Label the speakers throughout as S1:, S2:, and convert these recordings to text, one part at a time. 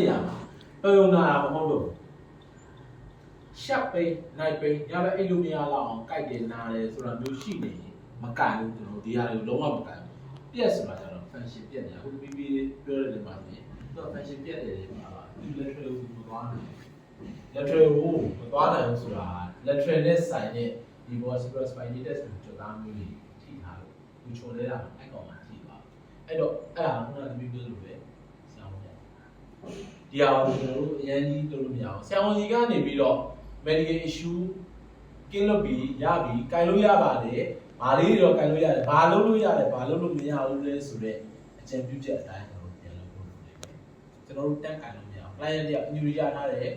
S1: နေရာမှာတော်ရုံနာတာမဟုတ်တော့ရှက်ပိန်နိုင်ပိန်ညဘက်အိတ်လို့မရတော့အောင်ကြိုက်တယ်နားတယ်ဆိုတာမျိုးရှိနေရင်မကန်ဘူးကျွန်တော်ဒီဟာတွေလုံးဝမကန်ဘူးပြက်ဆိုတာကျတော့ function ပြက်နေတာအခုပြီးပြီးပြောတဲ့နေရာမှာဆိုရင်တော့ function ပြက်တယ်လေမှာဒီ lateral ကိုမသွားနိုင် lateral ကိုမသွားနိုင်ဘူးဆိုတာ lateral နဲ့ဆိုင်တဲ့ဒီ vertebral spinatus ကိုကြောက်သားမျိုးတွေထိထားလို့ဒီချုံလဲတာအဲ့ကောင်မှထိပါအဲ့တော့အဲ့ဒါကခုနကပြီးပြောလို့ပဲဆောင်းပြ ဒီဟာကိုကျွန်တော်တို့အရင်ကြီးလုပ်လို့မရအောင်ဆရာဝန်ကြီးကနေပြီးတော့ medical issue ကင်းလို့ပြီးရပြီကင်လို့ရပါတယ်ဘာလေးတွေတော့ကင်လို့ရတယ်ဘာလုပ်လို့ရတယ်ဘာလုပ်လို့မရဘူးလဲဆိုတော့အကြံပြုချက်အတိုင်းကျွန်တော်ပြန်လုပ်ဖို့လုပ်နေတယ်ကျွန်တော်တို့တက်ကင်လို့မရအောင် client တွေက injury ရထားတယ်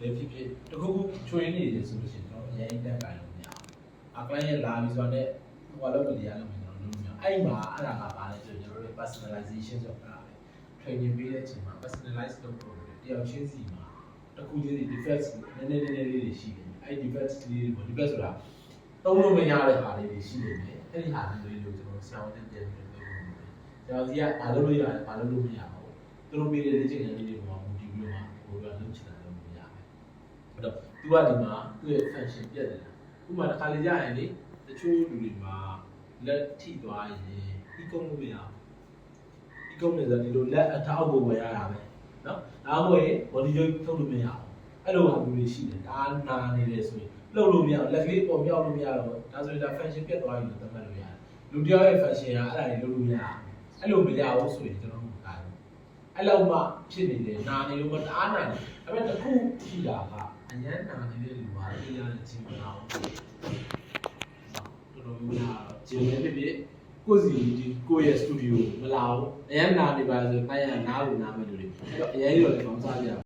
S1: လေဖြစ်ဖြစ်တခုခုချွေးနေတယ်ဆိုလို့ရှိရင်ကျွန်တော်အရင်တက်ကင်လို့မရအောင်အ client လာပြီဆိုတော့လည်းဟိုကလုပ်လို့ရလို့ကျွန်တော်လုပ်မရအောင်အဲ့မှာအဲ့ဒါကဘာလဲဆိုတော့ကျွန်တော်တို့ personalization ဆိုတာပဲ training ပေးတဲ့အချိန်မှာ personalize လုပ်ဖို့တယောက်ချင်းစီမှာတစ်ခုချင်းစီ defect နည်းနည်းနည်းနည်းလေးတွေရှိတယ်အဲ့ defect လေးတွေ defect ဆိုတာသုံးလို့မရတဲ့ဟာလေးတွေရှိနေတယ်အဲ့ဒီဟာလေးတွေကိုကျွန်တော်ဆရာဝန်တင်ပြန်ပြီးလုပ်ဖို့ဆရာဝန်ကြီးကဘာလုပ်လို့ရတယ်ဘာလုပ်လို့မရဘူးသူတို့ပေးတဲ့လေ့ကျင့်ခန်းလေးတွေပေါ်မှာမူတည်ပြီးတော့မှဟိုကလုပ်ချင်တာလုပ်လို့ရမယ်အဲ့တော့သူကဒီမှာသူ့ရဲ့ function ပြတ်တယ်ဥပမာတစ်ခါလေကြာရင်လေတချို့လူတွေမှာလက်ထိသွားရင်ဒီကုန်းလို့မရဘူးဒီ ကုတ်နေဆိုဒီလိုလက်အထောက်ကိုဝယ်ရတာပဲနော်ဒါမှမဟုတ်ရင် body joint ထုတ်လို့မရအောင်အဲ့လိုဟာမျိုးတွေရှိတယ်ဒါနာနေတယ်ဆိုရင်လှုပ်လို့မရအောင်လက်ကလေးပုံပြောက်လို့မရတော့ဒါဆိုရင်ဒါ function ပြတ်သွားပြီလို့သတ်မှတ်လို့ရတယ်လူတယောက်ရဲ့ function ကအဲ့ဒါတွေလှုပ်လို့မရအောင်အဲ့လိုမရဘူးဆိုရင်ကျွန်တော်တို့ဒါအဲ့လောက်မှဖြစ်နေတယ်နာနေလို့မတအားနိုင်ဘူးဒါပေမဲ့တစ်ခုရှိတာကအញ្ញမ်းနာနေတဲ့လူပါလေရတဲ့ခြင်းမလာဘူးတော်တော်များများဂျင်းလည်းဖြစ်ဖြစ် ကိုယ်စီဒီကိုယ့်ရဲ့စတူဒီယိုမလာဘူးအရင်နာနေပါဆိုခိုင်းရနားလို့နားမယ်လို့လေအဲ့တော့အရင်ရောလည်းကောင်းစားကြ